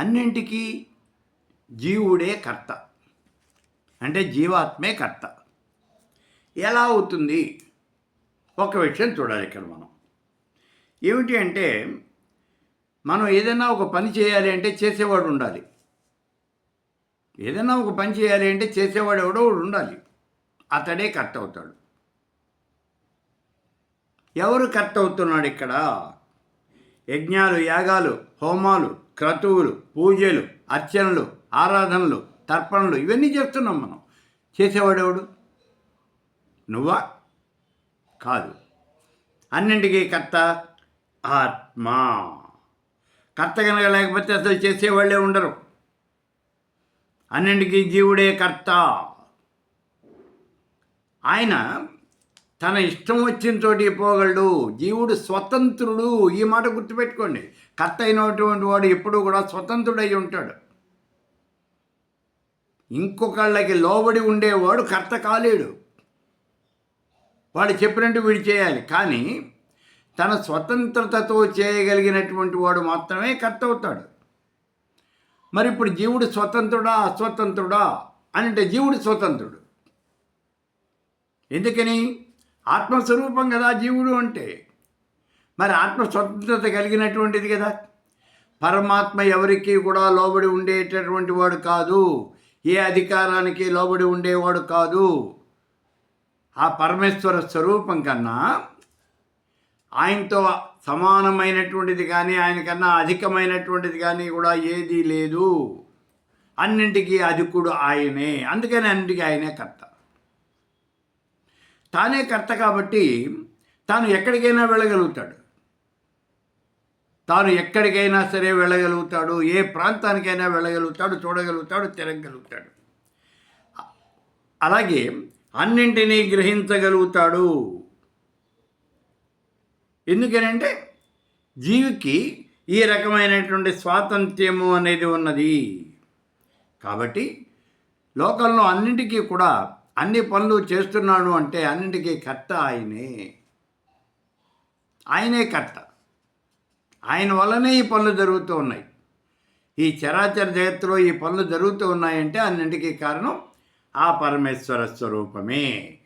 అన్నింటికీ జీవుడే కర్త. అంటే జీవాత్మే కర్త. ఎలా అవుతుంది? ఒక విషయం చూడాలి ఇక్కడ మనం. ఏమిటి అంటే మనం ఏదైనా ఒక పని చేయాలి అంటే చేసేవాడు ఉండాలి. ఏదైనా ఒక పని చేయాలి అంటే చేసేవాడు ఎవడో ఉండాలి. అతడే కర్త అవుతాడు. ఎవరు కర్త అవుతున్నాడు ఇక్కడ? యజ్ఞాలు యాగాలు హోమాలు క్రతువులు పూజలు అర్చనలు ఆరాధనలు తర్పణలు ఇవన్నీ చేస్తున్నాం మనం. చేసేవాడెవడు నువ్వా? కాదు. అన్నింటికీ కర్త ఆత్మ. కర్త కనుక లేకపోతే అసలు చేసేవాళ్ళే ఉండరు. అన్నింటికీ జీవుడే కర్త. ఆయన తన ఇష్టం వచ్చిన చోటి పోగలడు. జీవుడు స్వతంత్రుడు. ఈ మాట గుర్తుపెట్టుకోండి. కర్త అయినటువంటి వాడు ఎప్పుడూ కూడా స్వతంత్రుడై ఉంటాడు. ఇంకొకళ్ళకి లోబడి ఉండేవాడు కర్త కాలేడు. వాడు చెప్పినట్టు వీడు చేయాలి. కానీ తన స్వతంత్రతతో చేయగలిగినటువంటి వాడు మాత్రమే కర్త అవుతాడు. మరి ఇప్పుడు జీవుడు స్వతంత్రుడా అస్వతంత్రుడా? అంటే జీవుడు స్వతంత్రుడు. ఎందుకని? ఆత్మస్వరూపం కదా జీవుడు అంటే. మరి ఆత్మ స్వతంత్రత కలిగినటువంటిది కదా. పరమాత్మ ఎవరికి కూడా లోబడి ఉండేటటువంటి వాడు కాదు. ఏ అధికారానికి లోబడి ఉండేవాడు కాదు. ఆ పరమేశ్వర స్వరూపం కన్నా ఆయనతో సమానమైనటువంటిది కానీ ఆయనకన్నా అధికమైనటువంటిది కానీ కూడా ఏదీ లేదు. అన్నింటికీ అధికుడు ఆయనే. అందుకని అన్నింటికీ ఆయనే కర్త. తానే కర్త కాబట్టి తాను ఎక్కడికైనా వెళ్ళగలుగుతాడు. తాను ఎక్కడికైనా సరే వెళ్ళగలుగుతాడు. ఏ ప్రాంతానికైనా వెళ్ళగలుగుతాడు చూడగలుగుతాడు తిరగలుగుతాడు అలాగే అన్నింటినీ గ్రహించగలుగుతాడు. ఎందుకనంటే జీవికి ఈ రకమైనటువంటి స్వాతంత్ర్యము అనేది ఉన్నది. కాబట్టి లోకంలో అన్నింటికీ కూడా అన్ని పనులు చేస్తున్నాడు అంటే అన్నింటికీ కర్త ఆయనే. ఆయనే కర్త. ఆయన వల్లనే ఈ పనులు జరుగుతూ ఉన్నాయి. ఈ చరాచర జగత్తులో ఈ పనులు జరుగుతూ ఉన్నాయంటే అన్నింటికీ కారణం ఆ పరమేశ్వర స్వరూపమే.